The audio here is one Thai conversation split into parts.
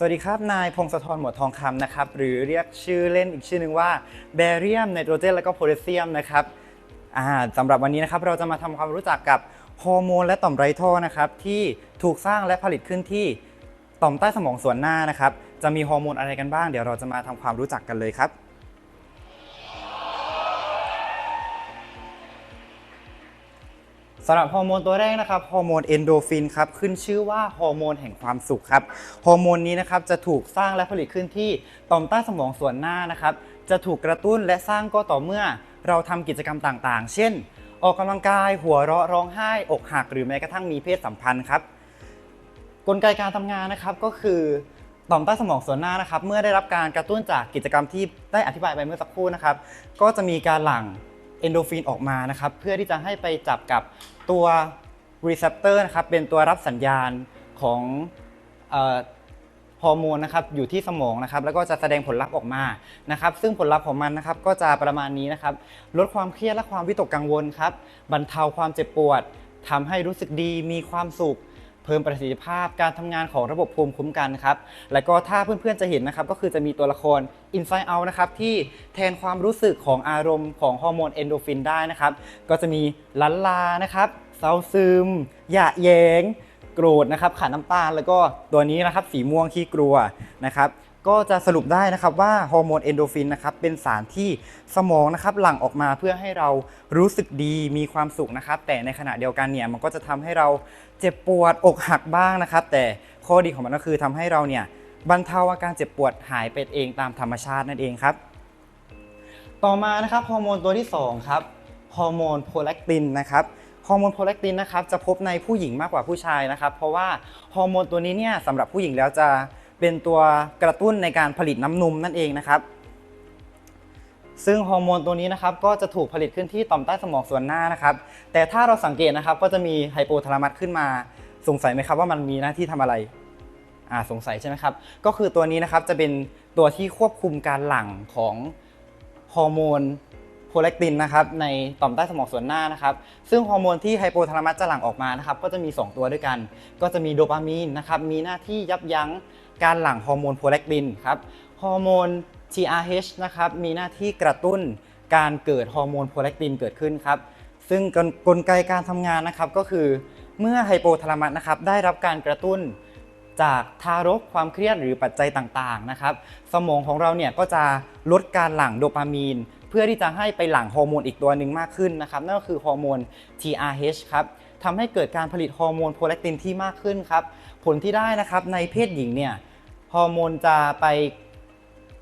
สวัสดีครับ นายพงศธรหมวดทองคำนะครับ หรือเรียกชื่อเล่นอีกชื่อหนึ่งว่าแบเรียมไนโตรเจนและก็โพแทสเซียมนะครับสำหรับวันนี้นะครับเราจะมาทำความรู้จักกับฮอร์โมนและต่อมไรโทนะครับที่ถูกสร้างและผลิตขึ้นที่ต่อมใต้สมองส่วนหน้านะครับ จะมีฮอร์โมนอะไรกันบ้าง เดี๋ยวเราจะมาทำความรู้จักกันเลยครับ สำหรับฮอร์โมนตัวแรกนะครับฮอร์โมนเอนโดฟินครับขึ้นชื่อว่าฮอร์โมนแห่งความสุขครับฮอร์โมนนี้นะครับจะถูกสร้างและผลิตขึ้นที่ต่อมใต้สมองส่วนหน้านะครับจะถูกกระตุ้นและสร้างก็ต่อเมื่อเราทำกิจกรรมต่างๆ เช่น ออกกำลังกายหัวเราะร้องไห้อกหักหรือแม้กระทั่งมีเพศสัมพันธ์ครับกลไกการทำงานนะครับก็คือต่อมใต้สมองส่วนหน้านะครับ เมื่อได้รับการกระตุ้นจากกิจกรรมที่ได้อธิบายไปเมื่อสักครู่นะครับ ก็จะมีการหลั่งเอนโดฟินออกมานะครับ เพื่อที่จะให้ไปจับกับ ตัวรีเซพเตอร์นะครับเป็นตัวรับสัญญาณของฮอร์โมนนะครับอยู่ที่สมองนะครับแล้วก็จะแสดงผลลัพธ์ออกมานะครับ ซึ่งผลลัพธ์ของมันนะครับก็จะประมาณนี้นะครับ ลดความเครียดและความวิตกกังวลครับบรรเทาความเจ็บปวดทำให้รู้สึกดีมีความสุข เพิ่มประสิทธิภาพการทำงานของระบบภูมิคุ้มกันครับและก็ถ้าเพื่อนๆจะเห็นนะครับก็คือจะมีตัวละคร Inside Out นะครับที่แทนความรู้สึกของอารมณ์ของฮอร์โมนเอนโดฟินได้นะครับก็จะมีลันลานะครับเศร้าซึมหยะแยงโกรธนะครับขาดน้ำตาลแล้วก็ตัวนี้นะครับสีม่วงขี้กลัวนะครับ ก็จะสรุปได้นะครับว่าฮอร์โมนเอนโดฟินนะครับเป็นสารที่สมองนะครับหลั่งออกมาเพื่อให้เรารู้สึกดีมีความสุขนะครับ แต่ในขณะเดียวกันเนี่ยมันก็จะทำให้เราเจ็บปวดอกหักบ้างนะครับ แต่ข้อดีของมันก็คือทำให้เราเนี่ยบรรเทาอาการเจ็บปวดหายไปเองตามธรรมชาตินั่นเองครับ ต่อมานะครับฮอร์โมนตัวที่2ครับฮอร์โมนโพแลคตินนะครับฮอร์โมนโพแลคตินนะครับจะพบในผู้หญิงมากกว่าผู้ชายนะครับ เพราะว่าฮอร์โมนตัวนี้เนี่ยสำหรับผู้หญิงแล้วจะ เป็นตัวกระตุ้นในการผลิตน้ำนมนั่นเองนะครับซึ่งฮอร์โมนตัวนี้นะครับก็จะถูกผลิตขึ้นที่ต่อมใต้สมองส่วนหน้านะครับ แต่ถ้าเราสังเกตนะครับ ก็จะมีไฮโปทาลามัสขึ้นมา สงสัยไหมครับว่ามันมีหน้าที่ทำอะไรอ่าสงสัยใช่ไหมครับ ก็คือตัวนี้นะครับจะเป็นตัวที่ควบคุมการหลั่งของฮอร์โมนโพแลคตินนะครับในต่อมใต้สมองส่วนหน้านะครับ ซึ่งฮอร์โมนที่ไฮโปทาลามัสจะหลั่งออกมานะครับ ก็จะมี 2 ตัวด้วยกัน ก็จะมีโดปามีนนะครับมีหน้าที่ยับยั้ง การหลั่งฮอร์โมนโพแลคตินครับฮอร์โมน TRH นะครับมีหน้าที่กระตุ้นการเกิดฮอร์โมนโพแลคตินเกิดขึ้นครับซึ่งกลไกการทำงานนะครับก็คือเมื่อไฮโปทาลามัสนะครับได้รับการกระตุ้นจากทารกความเครียดหรือปัจจัยต่างๆนะครับสมองของเราเนี่ยก็จะลดการหลั่งโดปามีน เพื่อที่จะให้ไปหลั่งฮอร์โมนอีกตัวหนึ่งมากขึ้นนะครับนั่นก็คือฮอร์โมน TRH ครับทำให้เกิดการผลิตฮอร์โมนโพแลคตินที่มากขึ้นครับผลที่ได้นะครับในเพศหญิงเนี่ย ฮอร์โมนจะไป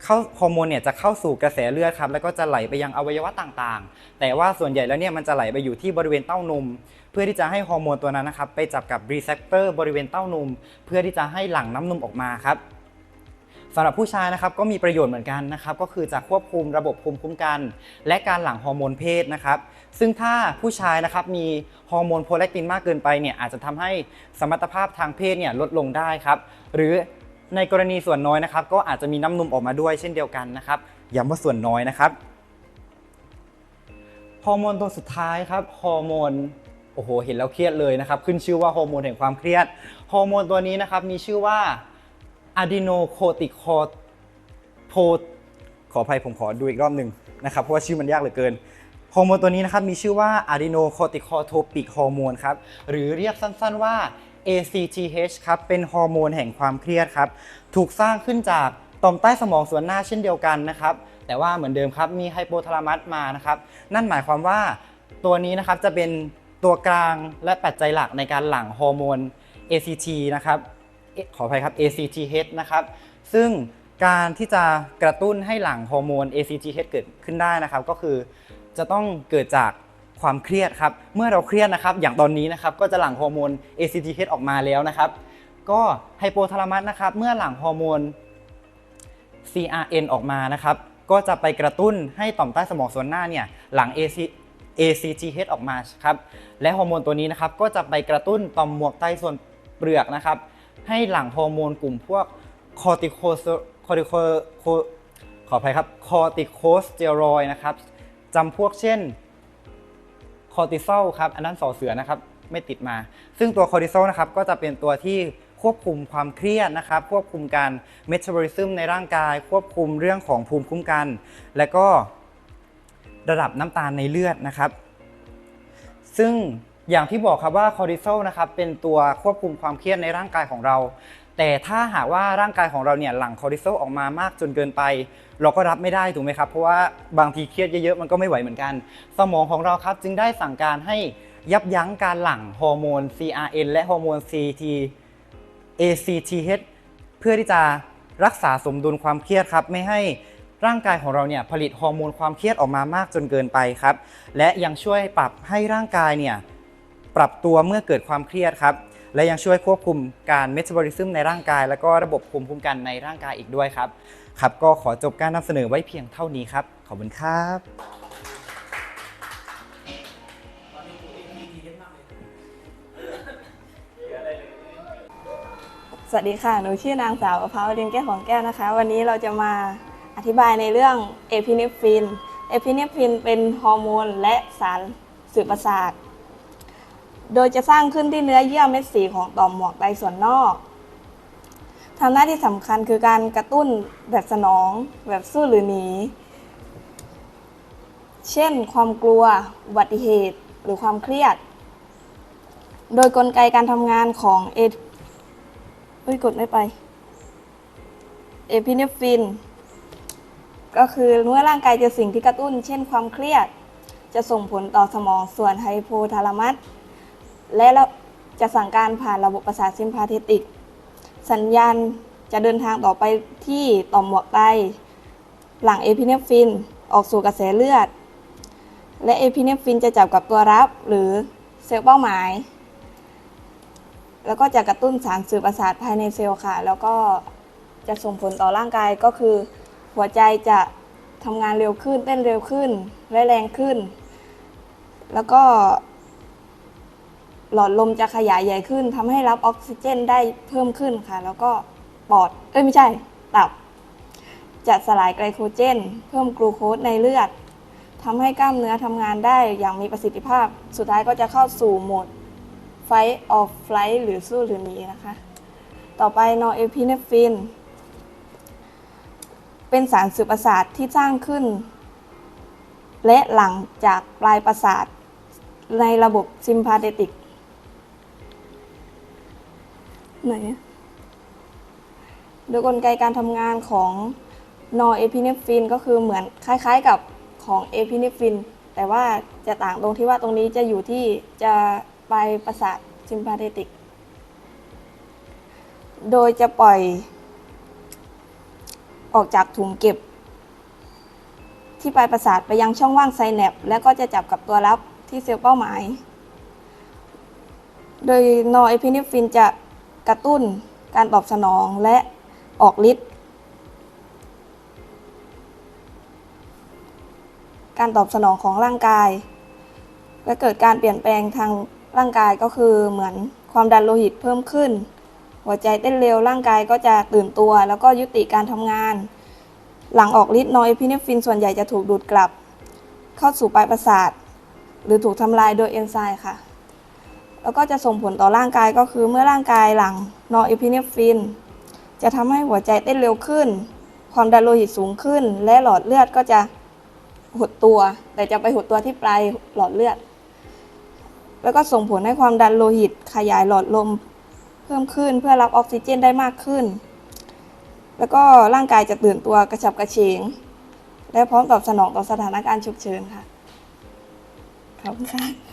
เข้าฮอร์โมนเนี่ยจะเข้าสู่กระแสเลือดครับแล้วก็จะไหลไปยังอวัยวะต่างๆ แต่ว่าส่วนใหญ่แล้วเนี่ยมันจะไหลไปอยู่ที่บริเวณเต้านม เพื่อที่จะให้ฮอร์โมนตัวนั้นนะครับไปจับกับรีเซพเตอร์บริเวณเต้านม เพื่อที่จะให้หลั่งน้ำนมออกมาครับสำหรับผู้ชายนะครับก็มีประโยชน์เหมือนกันนะครับก็คือจะควบคุมระบบภูมิคุ้มกัน และการหลั่งฮอร์โมนเพศนะครับซึ่งถ้าผู้ชายนะครับมีฮอร์โมนโพแลคตินมากเกินไปเนี่ยอาจจะทำให้สมรรถภาพทางเพศเนี่ยลดลงได้ครับหรือ ในกรณีส่วนน้อยนะครับ ก็อาจจะมีน้ำนมออกมาด้วยเช่นเดียวกันนะครับย้ำว่าส่วนน้อยนะครับฮอร์โมนตัวสุดท้ายครับฮอร์โมนโอ้โหเห็นแล้วเครียดเลยนะครับ ขึ้นชื่อว่าฮอร์โมนแห่งความเครียดฮอร์โมนตัวนี้นะครับมีชื่อว่าอะดีโนโคติคอโพขออภัยผมขอดูอีกรอบหนึ่งนะครับเพราะว่าชื่อมันยากเหลือเกินฮอร์โมนตัวนี้นะครับมีชื่อว่าอะดีโนโคติคอโทปิกฮอร์โมนครับหรือเรียกสั้นๆว่า ACTH ครับเป็นฮอร์โมนแห่งความเครียดครับถูกสร้างขึ้นจากต่อมใต้สมองส่วนหน้าเช่นเดียวกันนะครับแต่ว่าเหมือนเดิมครับมีไฮโปทาลามัสมานะครับนั่นหมายความว่าตัวนี้นะครับจะเป็นตัวกลางและปัจจัยหลักในการหลั่งฮอร์โมน ACT นะครับขออภัยครับ ACTH นะครับซึ่งการที่จะกระตุ้นให้หลั่งฮอร์โมน ACTH เกิดขึ้นได้นะครับ ก็คือจะต้องเกิดจาก ความเครียดครับ เมื่อเราเครียดนะครับ อย่างตอนนี้นะครับ ก็จะหลั่งฮอร์โมน ACTH ออกมาแล้วนะครับ ก็ไฮโปทาลามัสนะครับ เมื่อหลั่งฮอร์โมน CRN ออกมานะครับ ก็จะไปกระตุ้นให้ต่อมใต้สมองส่วนหน้าเนี่ย หลัง AC ACTH ออกมาครับ และฮอร์โมนตัวนี้นะครับ ก็จะไปกระตุ้นต่อมหมวกไตส่วนเปลือกนะครับ ให้หลั่งฮอร์โมนกลุ่มพวกคอร์ติโคคอร์ติโคขออภัยครับ คอร์ติโคสเตียรอยนะครับจำพวกเช่น คอร์ติซอลครับอันนั้นสอเสือนะครับไม่ติดมา ซึ่งตัวคอร์ติซอลนะครับก็จะเป็นตัวที่ควบคุมความเครียดนะครับ ควบคุมการเมตาบอลิซึมในร่างกาย ควบคุมเรื่องของภูมิคุ้มกัน และก็ระดับน้ำตาลในเลือดนะครับ ซึ่งอย่างที่บอกครับว่าคอร์ติซอลนะครับเป็นตัวควบคุมความเครียดในร่างกายของเรา แต่ถ้าหากว่าร่างกายของเราเนี่ยหลั่งคอร์ติซอลออกมามากจนเกินไป เราก็รับไม่ได้ถูกไหมครับ เพราะว่าบางทีเครียดเยอะๆมันก็ไม่ไหวเหมือนกัน สมองของเราครับจึงได้สั่งการให้ยับยั้งการหลั่งฮอร์โมน CRN และฮอร์โมน CT ACTH เพื่อที่จะรักษาสมดุลความเครียดครับไม่ให้ร่างกายของเราเนี่ยผลิตฮอร์โมนความเครียดออกมามากจนเกินไปครับ และยังช่วยปรับให้ร่างกายเนี่ยปรับตัวเมื่อเกิดความเครียดครับ และยังช่วยควบคุมการเมตาบอลิซึมในร่างกาย และก็ระบบภูมิคุ้มกันในร่างกายอีกด้วยครับ ครับก็ขอจบการนำเสนอไว้เพียงเท่านี้ครับ ขอบคุณครับสวัสดีค่ะ หนูชื่อนางสาวประภาวรินแก้วของแก้วนะคะ วันนี้เราจะมาอธิบายในเรื่องเอพิเนฟริน เอพิเนฟรินเป็นฮอร์โมนและสารสื่อประสาท โดยจะสร้างขึ้นที่เนื้อเยื่อเม็ดสีของต่อมหมวกไตส่วนนอกทำหน้าที่สำคัญคือการกระตุ้นแบบสนอง แบบสู้หรือหนี เช่น ความกลัว อุบัติเหตุ หรือความเครียด โดยกลไกการทำงานของเอเฮ้ยกดไม่ไป เอพิเนฟริน ก็คือเมื่อร่างกายเจอสิ่งที่กระตุ้น เช่นความเครียด จะส่งผลต่อสมองส่วนไฮโพทาลามัส และจะสั่งการผ่านระบบประสาทซิมพาเทติก สัญญาณจะเดินทางต่อไปที่ต่อมหมวกไต หลังเอพิเนฟรินออกสู่กระแสเลือด และเอพิเนฟรินจะจับกับตัวรับหรือเซลล์เป้าหมาย แล้วก็จะกระตุ้นสารสื่อประสาทภายในเซลล์ค่ะ แล้วก็จะส่งผลต่อร่างกายก็คือ หัวใจจะทำงานเร็วขึ้นเต้นเร็วขึ้นและแรงขึ้น แล้วก็ หลอดลมจะขยายใหญ่ขึ้นทำให้รับออกซิเจนได้เพิ่มขึ้นค่ะ แล้วก็ปอดเอ้ยไม่ใช่ ตับ จะสลายไกลโคเจน เพิ่มกลูโคสในเลือดทำให้กล้ามเนื้อทำงานได้อย่างมีประสิทธิภาพ สุดท้ายก็จะเข้าสู่โหมด fight or flight หรือสู้หรือหนีนะคะ ต่อไปนอร์เอพิเนฟิน เป็นสารสื่อประสาทที่สร้างขึ้น และหลังจากปลายประสาทในระบบซิมพาเทติก ไหนโดยกลไกการทำงานของนอเอพิเนฟินก็คือเหมือนคล้ายๆกับของเอพิเนฟินแต่ว่าจะต่างตรงที่ว่าตรงนี้จะอยู่ที่จะปลายประสาทซิมพาเทติก โดยจะปล่อย ออกจากถุงเก็บ ที่ปลายประสาทไปยังช่องว่างไซแนปแล้วก็จะจับกับตัวรับที่เซลล์เป้าหมาย โดยนอเอพิเนฟินจะ กระตุ้นการตอบสนองและออกฤทธิ์การตอบสนองของร่างกาย และเกิดการเปลี่ยนแปลงทางร่างกายก็คือเหมือนความดันโลหิตเพิ่มขึ้น หัวใจเต้นเร็วร่างกายก็จะตื่นตัว แล้วก็ยุติการทำงาน หลังออกฤทธิ์นอร์เอพิเนฟรินส่วนใหญ่จะถูกดูดกลับ เข้าสู่ปลายประสาท หรือถูกทำลายโดยเอนไซม์ค่ะ แล้วก็จะส่งผลต่อร่างกายก็คือเมื่อร่างกายหลังนอร์เอพิเนฟริน จะทำให้หัวใจเต้นเร็วขึ้น ความดันโลหิตสูงขึ้น และหลอดเลือดก็จะหดตัว แต่จะไปหดตัวที่ปลายหลอดเลือด แล้วก็ส่งผลให้ความดันโลหิตขยายหลอดลมเพิ่มขึ้นเพื่อรับออกซิเจนได้มากขึ้น แล้วก็ร่างกายจะตื่นตัวกระฉับกระเฉง และพร้อมตอบสนองต่อสถานการณ์ฉุกเฉินค่ะ ขอบคุณค่ะ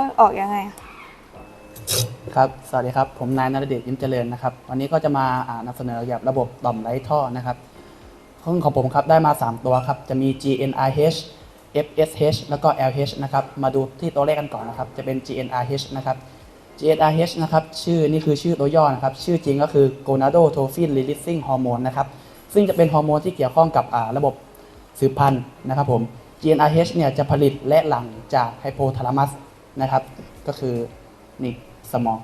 เออออกยังไง ครับ สวัสดีครับ ผมนายนรเดชยิ้มเจริญนะครับ วันนี้ก็จะมาอ่านำเสนอเกี่ยวกับระบบต่อมไร้ท่อนะครับของของผมครับได้มา 3 ตัวครับ จะมี GnRH FSH แล้วก็ LH นะครับ มาดูที่ตัวเลขกันก่อนนะครับ จะเป็น GnRH นะครับ GnRH นะครับ ชื่อนี่คือชื่อตัวย่อนะครับ ชื่อจริงก็คือ gonadotrophin releasing hormone นะครับ ซึ่งจะเป็นฮอร์โมนที่เกี่ยวข้องกับระบบสืบพันธุ์นะครับผม GnRH เนี่ยจะผลิตและหลั่งจากไฮโพทาลามัส นะครับ ก็คือนี่สมอง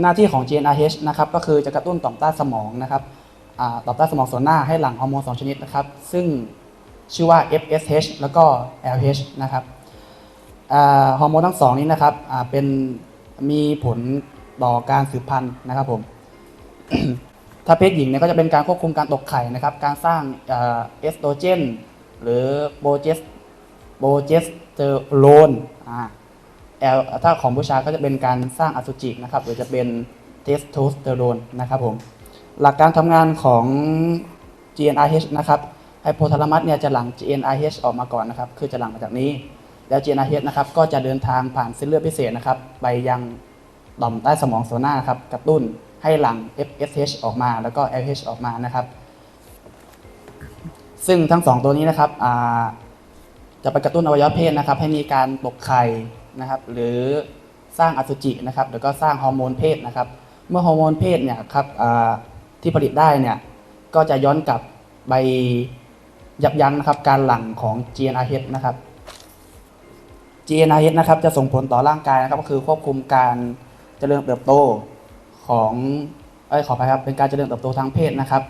หน้าที่ของ GnRH นะครับก็คือจะกระตุ้นต่อมใต้สมองนะครับต่อมใต้สมองส่วนหน้าให้หลั่งฮอร์โมนสองชนิดนะครับ ซึ่งชื่อว่า FSH แล้วก็ LH นะครับฮอร์โมนทั้งสองนี้นะครับเป็นมีผลต่อการสืบพันธุ์นะครับผมถ้าเพศหญิงเนี่ยก็จะเป็นการควบคุมการตกไข่นะครับ การสร้างเอสโตรเจน หรือโบเจส โบเจสเตอโรนอ่า L ถ้าของผู้ชายก็จะเป็นการสร้างอสุจินะครับหรือจะเป็นเทสโทสเตอโรนนะครับผมหลักการทำงานของ GnRH นะครับไฮโพทาลามัสเนี่ยจะหลั่ง GnRH ออกมาก่อนนะครับ คือจะหลั่งมาจากนี้ แล้ว GnRH นะครับก็จะเดินทางผ่านเส้นเลือดพิเศษนะครับไปยังต่อมใต้สมองส่วนหน้านะครับกระตุ้นให้หลั่ง FSH ออกมาแล้วก็ LH ออกมานะครับ ซึ่งทั้งสองตัวนี้นะครับอ่า จะไปกระตุ้นอวัยวะเพศนะครับ ให้มีการตกไข่นะครับ หรือสร้างอสุจินะครับแล้วก็สร้างฮอร์โมนเพศนะครับ เมื่อฮอร์โมนเพศเนี่ยครับที่ผลิตได้เนี่ยก็จะย้อนกลับไปยับยั้งนะครับการหลั่งของ GnRH นะครับ GnRH นะครับจะส่งผลต่อร่างกายนะครับก็คือควบคุมการเจริญเติบโตของเอ้ยขออภัยครับเป็นการเจริญเติบโตทางเพศนะครับ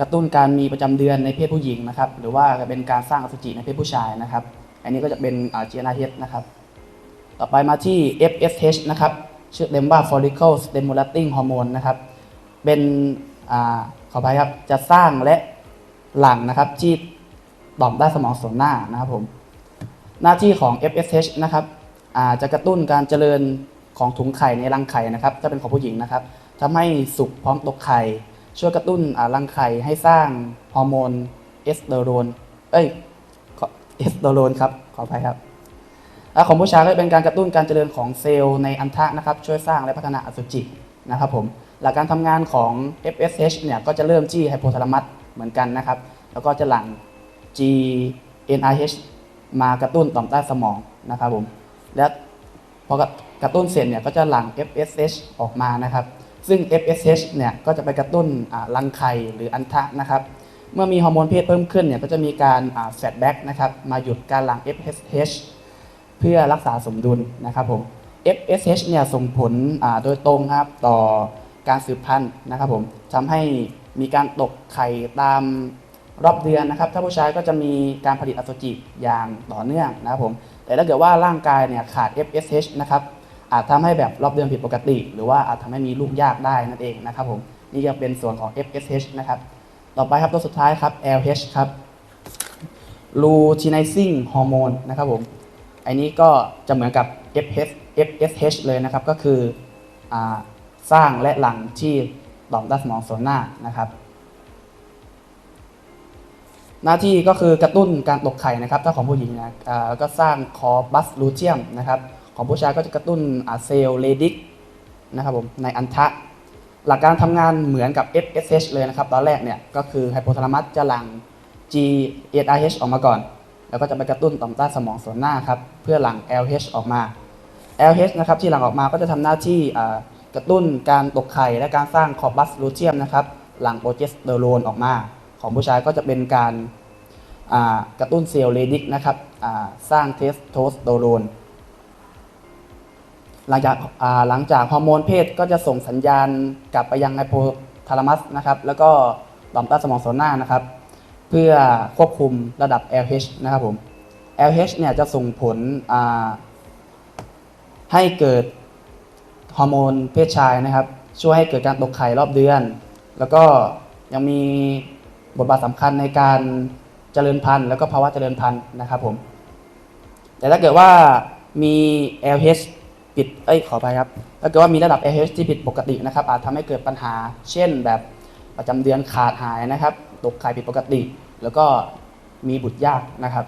กระตุ้นการมีประจำเดือนในเพศผู้หญิงนะครับ หรือว่าเป็นการสร้างอสุจิในเพศผู้ชายนะครับ อันนี้ก็จะเป็นอ่า GnRH นะครับ ต่อไปมาที่ FSH นะครับ ชื่อเต็มว่า follicle stimulating hormone นะครับ เป็นอ่าขออภัยครับ จะสร้างและหลั่งนะครับที่ต่อมใต้สมองส่วนหน้านะครับผม หน้าที่ของ FSH นะครับอ่าจะกระตุ้นการเจริญของถุงไข่ในรังไข่นะครับถ้าเป็นของผู้หญิงนะครับทำให้สุกพร้อมตกไข่ ช่วยกระตุ้นอ่ารังไข่ให้สร้างฮอร์โมนเอสเตอโรนเอ้ย เอสเตโรนครับขออภัยครับและของผู้ชายก็เป็นการกระตุ้นการเจริญของเซลล์ในอันทะนะครับ ช่วยสร้างและพัฒนาอสุจินะครับผมหลักการทำงานของ FSH เนี่ยก็จะเริ่มที่ไฮโพทาลามัสเหมือนกันนะครับ แล้วก็จะหลั่ง GnRH มากระตุ้นต่อมใต้สมองนะครับผมและพอกระตุ้นเสร็จเนี่ยก็จะหลั่ง FSH ออกมานะครับ ซึ่ง FSH เนี่ยก็จะไปกระตุ้นรังไข่หรืออันทะนะครับ เมื่อมีฮอร์โมนเพศเพิ่มขึ้นเนี่ยก็จะมีการแฟดแบ็กนะครับมาหยุดการหลั่ง FSH เพื่อรักษาสมดุลนะครับผม FSH เนี่ยส่งผลโดยตรงครับต่อการสืบพันธุ์นะครับผมทำให้มีการตกไข่ตามรอบเดือนนะครับ ถ้าผู้ชายก็จะมีการผลิตอสุจิอย่างต่อเนื่องนะครับผมแต่ถ้าเกิดว่าร่างกายเนี่ยขาด FSH นะครับอาจทำให้แบบรอบเดือนผิดปกติ หรือว่าอาจทำให้มีลูกยากได้นั่นเองนะครับผมนี่ก็เป็นส่วนของ FSH นะครับ ต่อไปครับตัวสุดท้ายครับ LH ครับ luteinizing hormone นะครับผม อันนี้ก็จะเหมือนกับ FH FSH เลยนะครับ ก็คืออสร้างและหลั่งที่ต่อมใต้สมองส่วนหน้านะครับ หน้าที่ก็คือกระตุ้นการตกไข่นะครับ ถ้าของผู้หญิงนะแล้วก็สร้างคอบัสลูเทียมนะครับ ของผู้ชายก็จะกระตุ้นเซลล์เลดิกนะครับผมในอันทะ หลักการทำงานเหมือนกับ FSH เลยนะครับ ตอนแรกเนี่ยก็คือไฮโปทาลามัสจะหลั่ง GnRH ออกมาก่อน แล้วก็จะไปกระตุ้นต่อมใต้สมองส่วนหน้าครับ เพื่อหลั่ง LH ออกมา LH นะครับที่หลั่งออกมาก็จะทำหน้าที่กระตุ้นการตกไข่และการสร้างคอบัสลูเทียมนะครับ หลั่งโปรเจสเตอโรนออกมา ของผู้ชายก็จะเป็นการกระตุ้นเซลล์เลดิกนะครับสร้างเทสโทสเตอโรน หลังจากหลังจากฮอร์โมนเพศก็จะส่งสัญญาณกลับไปยังไฮโพทาลามัสนะครับ แล้วก็ต่อมใต้สมองส่วนหน้านะครับ เพื่อควบคุมระดับ LH นะครับผม LH เนี่ยจะส่งผลให้เกิดฮอร์โมนเพศชายนะครับ ช่วยให้เกิดการตกไข่รอบเดือน แล้วก็ยังมีบทบาทสำคัญในการเจริญพันธุ์ แล้วก็ภาวะเจริญพันธุ์นะครับผม แต่ถ้าเกิดว่ามี LH ผิดเอ้ยขอไปครับถ้าเกิดว่ามีระดับ LH ที่ผิดปกตินะครับ อาจทำให้เกิดปัญหา เช่น แบบประจำเดือนขาดหายนะครับตกไข่ผิดปกติ แล้วก็มีบุตรยากนะครับ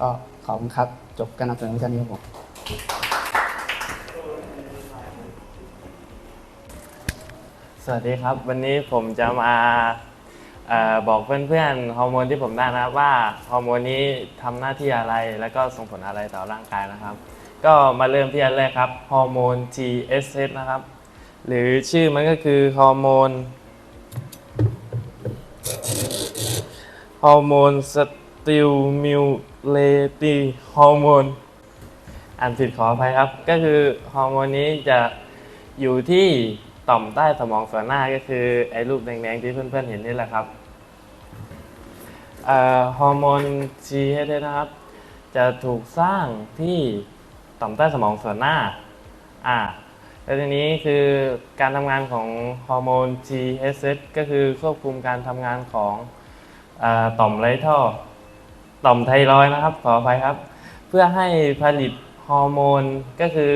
ก็ขอบคุณครับ จบการนำเสนอวิชานี้ครับผมสวัสดีครับ วันนี้ผมจะมาออบอกเพื่อนๆฮอร์โมนที่ผมได้นะครับว่าฮอร์โมนนี้ทำหน้าที่อะไรแล้วก็ส่งผลอะไรต่อร่างกายนะครับ ก็มาเริ่มที่อันแรกครับฮอร์โมน TSH นะครับ หรือชื่อมันก็คือฮอร์โมนฮอร์โมนสติลมิวเลตีฮอร์โมนอ่านผิดขออภัยครับ ก็คือฮอร์โมนนี้จะอยู่ที่ต่อมใต้สมองส่วนหน้าก็คือ ไอ้รูปแดงๆที่เพื่อนๆเห็นนี่แหละครับฮอร์โมน GH นะครับ จะถูกสร้างที่ ต่อมใต้สมองส่วนหน้าอ่าแล้วทีนี้คือการทำงานของฮอร์โมน GH ก็คือควบคุมการทำงานของอต่อมไรท่อ ต่อมไทรอยด์นะครับ ขออภัยครับ เพื่อให้ผลิตฮอร์โมนก็คือ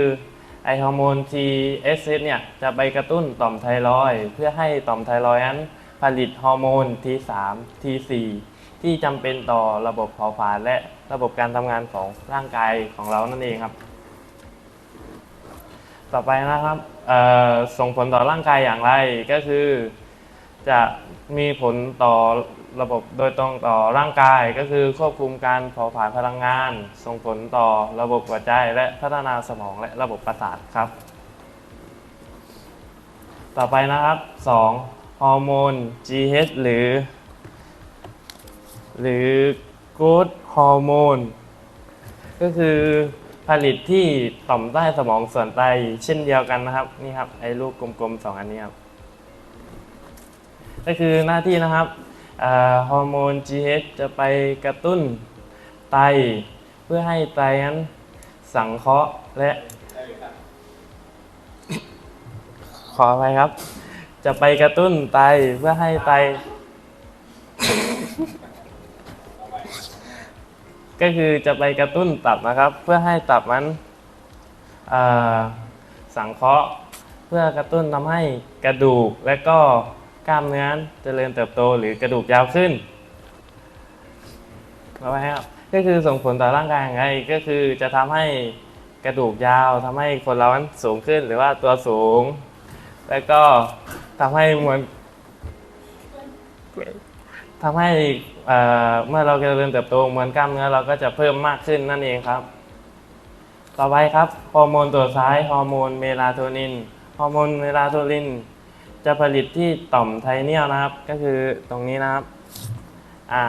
ไอฮอร์โมน TSH เนี่ยจะไปกระตุ้นต่อมไทรอยด์เพื่อให้ต่อมไทรอยด์นั้นผลิตฮอร์โมน T3 T4 ที่จำเป็นต่อระบบเผาผลาญและระบบการทำงานของร่างกายของเรานั่นเองครับ ต่อไปนะครับส่งผลต่อร่างกายอย่างไรก็คือ จะมีผลต่อระบบโดยตรงต่อร่างกายก็คือควบคุมการเผาผลาญพลังงาน ส่งผลต่อระบบหัวใจและพัฒนาสมองและระบบประสาทครับ ต่อไปนะครับ 2. ฮอร์โมน GH หรือ หรือ Good ฮอร์โมนก็คือ ผลิตที่ต่อมใต้สมองส่วนไตเช่นเดียวกันนะครับนี่ครับไอ้ลูกกลมๆสองอันนี้ครับก็คือหน้าที่นะครับอฮอร์โมน GH จะไปกระตุ้นไต เพื่อให้ไตนั้นสังเคราะห์และขออภัยครับ จะไปกระตุ้นไตเพื่อให้ไต ก็คือจะไปกระตุ้นตับนะครับ เพื่อให้ตับนั้นสังเคราะห์ เพื่อกระตุ้นทำให้กระดูกและก็กล้ามเนื้อเจริญเติบโตหรือกระดูกยาวขึ้นเอาไว้ครับก็คือส่งผลต่อร่างกายย่างไรก็คือจะทำให้กระดูกยาวทำให้คนเรานั้นสูงขึ้นหรือว่าตัวสูง แล้วก็ทำให้มวล ทำให้เอ่อเมื่อเราเจริญเติบโตมวลกล้ามเนื้อเราก็จะเพิ่มมากขึ้นนั่นเองครับ ต่อไปครับฮอร์โมนตัวซ้ายฮอร์โมนเมลาโทนินฮอร์โมนเมลาโทนิน จะผลิตที่ต่อมไทเนียลนะครับ ก็คือตรงนี้นะครับอ่า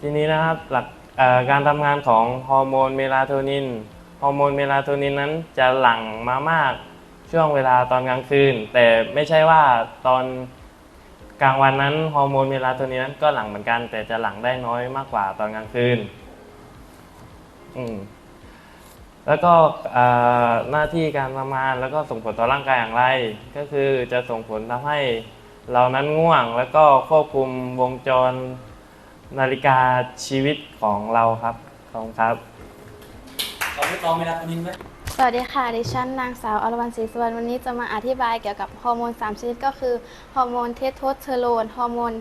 ทีนี้นะครับหลักการทำงานของฮอร์โมนเมลาโทนินฮอร์โมนเมลาโทนินนั้นจะหลั่งมามากช่วงเวลาตอนกลางคืน แต่ไม่ใช่ว่าตอน กลางวันนั้นฮอร์โมนเมลาโทนินนั้นก็หลั่งเหมือนกัน แต่จะหลั่งได้น้อยมากกว่าตอนกลางคืนอืมแล้วก็หน้าที่การทำงานแล้วก็ส่งผลต่อร่างกายอย่างไร ก็คือจะส่งผลทำให้เรานั้นง่วง แล้วก็ควบคุมวงจรนาฬิกาชีวิตของเราครับขอบคุณครับ เราไม่ต้องเมลาโทนินไหม สวัสดีค่ะ ดิฉันนางสาวอรวรรณศรีสวรรณวันนี้จะมาอธิบายเกี่ยวกับฮอร์โมน 3 ชนิดก็คือฮอร์โมนเทสโทสเตอโรนฮอร์โมน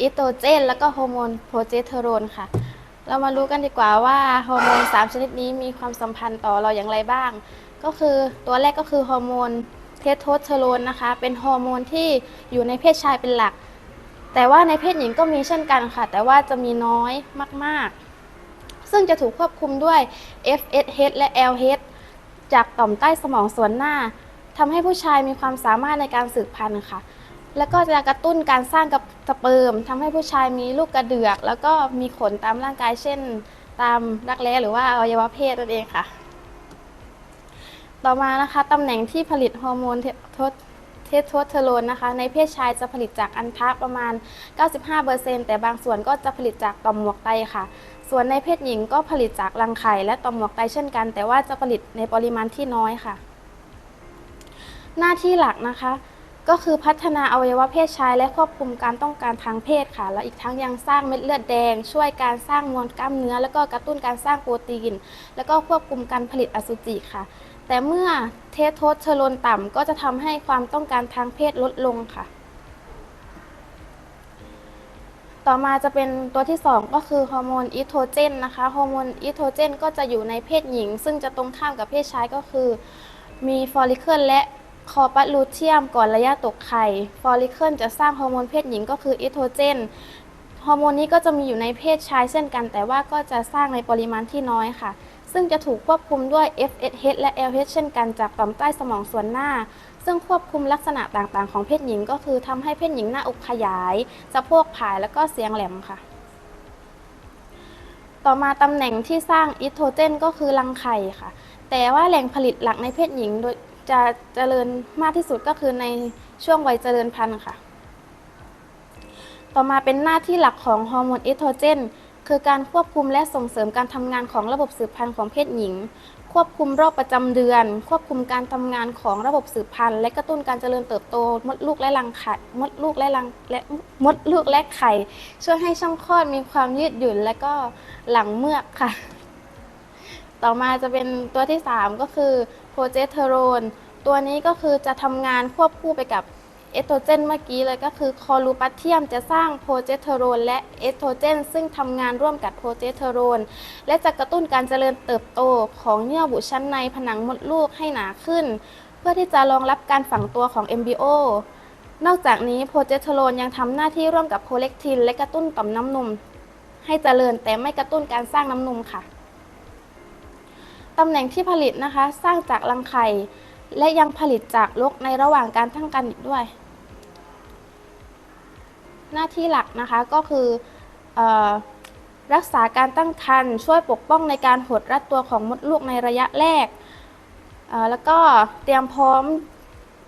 อิสโตรเจน แล้วก็ฮอร์โมนโปรเจสเตอโรนค่ะ เรามารู้กันดีกว่าว่าฮอร์โมน 3 ชนิดนี้มีความสัมพันธ์ต่อเราอย่างไรบ้าง ก็คือตัวแรกก็คือฮอร์โมนเทสโทสเตอโรนนะคะ เป็นฮอร์โมนที่อยู่ในเพศชายเป็นหลัก แต่ว่าในเพศหญิงก็มีเช่นกันค่ะ แต่ว่าจะมีน้อยมาก ๆ ซึ่งจะถูกควบคุมด้วย FSH และ LH จากต่อมใต้สมองส่วนหน้าทำให้ผู้ชายมีความสามารถในการสืบพันธุ์ค่ะ แล้วก็จะกระตุ้นการสร้างกับสเปิร์มทำให้ผู้ชายมีลูกกระเดือก แล้วก็มีขนตามร่างกายเช่น ตามรักแร้หรือว่าอวัยวะเพศนั่นเองค่ะ ต่อมานะคะตำแหน่งที่ผลิตฮอร์โมนเทสเทสโทสเตอโรนนะคะในเพศชายจะผลิตจากอันทะประมาณ 95%แต่บางส่วนก็จะผลิตจากต่อมหมวกไตค่ะ ส่วนในเพศหญิงก็ผลิตจากรังไข่และต่อมหมวกไตเช่นกัน แต่ว่าจะผลิตในปริมาณที่น้อยค่ะ หน้าที่หลักนะคะ ก็คือพัฒนาอวัยวะเพศชาย และควบคุมการต้องการทางเพศค่ะ แล้วอีกทั้งยังสร้างเม็ดเลือดแดง ช่วยการสร้างมวลกล้ามเนื้อ แล้วก็กระตุ้นการสร้างโปรตีน แล้วก็ควบคุมการผลิตอสุจิค่ะ แต่เมื่อเทสโทสเตอโรนต่ำก็จะทำให้ความต้องการทางเพศลดลงค่ะ ต่อมาจะเป็นตัวที่ 2 ก็คือฮอร์โมนอีสโตรเจนนะคะฮอร์โมนอีสโตรเจนก็จะอยู่ในเพศหญิง ซึ่งจะตรงข้ามกับเพศชายก็คือ มีฟอลิเคิลและคอปัสลูเทียมก่อนระยะตกไข่ฟอลลิเคิลจะสร้างฮอร์โมนเพศหญิงก็คืออีสโตรเจนฮอร์โมนนี้ก็จะมีอยู่ในเพศชายเช่นกัน แต่ว่าก็จะสร้างในปริมาณที่น้อยค่ะ ซึ่งจะถูกควบคุมด้วย FSH และ LH เช่นกันจากต่อมใต้สมองส่วนหน้า ซึ่งควบคุมลักษณะต่างๆ ของเพศหญิง ก็คือทำให้เพศหญิงหน้าอกขยายสะโพกผายแล้วก็เสียงแหลมค่ะ ต่อมาตำแหน่งที่สร้างอีสโตรเจนก็คือรังไข่ค่ะ แต่ว่าแหล่งผลิตหลักในเพศหญิงโดยจะเจริญมากที่สุดก็คือในช่วงวัยเจริญพันธุ์ค่ะ ต่อมาเป็นหน้าที่หลักของฮอร์โมนเอสโตรเจนคือการควบคุมและส่งเสริมการทำงานของระบบสืบพันธุ์ของเพศหญิง ควบคุมโรคประจำเดือน ควบคุมการทำงานของระบบสืบพันธุ์ และกระตุ้นการเจริญเติบโต มดลูกและรังไข่มดลูกและรังและมดลูกและไข่ ช่วยให้ช่องคลอดมีความยืดหยุ่นและก็หลังเมือกค่ะ ต่อมาจะเป็นตัวที่ 3 ก็คือโปรเจสเทอโรนตัวนี้ก็คือจะทำงานควบคู่ไปกับ เอสโตรเจนเมื่อกี้เลยก็คือคอลูปัสเทียมจะสร้างโปรเจสเทอโรนและเอสโตรเจน ซึ่งทำงานร่วมกับโปรเจสเทอโรน และจะกระตุ้นการเจริญเติบโตของเยื่อบุชั้นในผนังมดลูกให้หนาขึ้น เพื่อที่จะรองรับการฝังตัวของ MBO นอกจากนี้โปรเจสเทอโรนยังทำหน้าที่ร่วมกับโพเลกทิน และกระตุ้นต่อมน้ำนม ให้เจริญแต่ไม่กระตุ้นการสร้างน้ำนมค่ะตำแหน่งที่ผลิตนะคะ สร้างจากรังไข่ และยังผลิตจากลกในระหว่างการตั้งครรภ์อีกด้วย หน้าที่หลักนะคะก็คืออรักษาการตั้งครรภ์ช่วยปกป้องในการหดรัดตัวของมดลูกในระยะแรก แล้วก็เตรียมพร้อม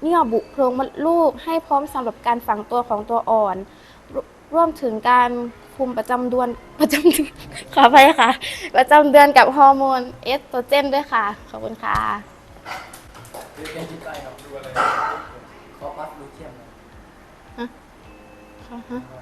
เยื่อบุโพรงมดลูกให้พร้อมสำหรับการฝังตัวของตัวอ่อนรรวมถึงการคุมประจำเดือนประจำเดือนขอไปค่ะ ประจำเดือนกับฮอร์โมนเอสโตรเจนด้วยค่ะ ขอบคุณค่ะ ขอพัดลูกเทียมค่ะฮะเจนพิษอะไรกัน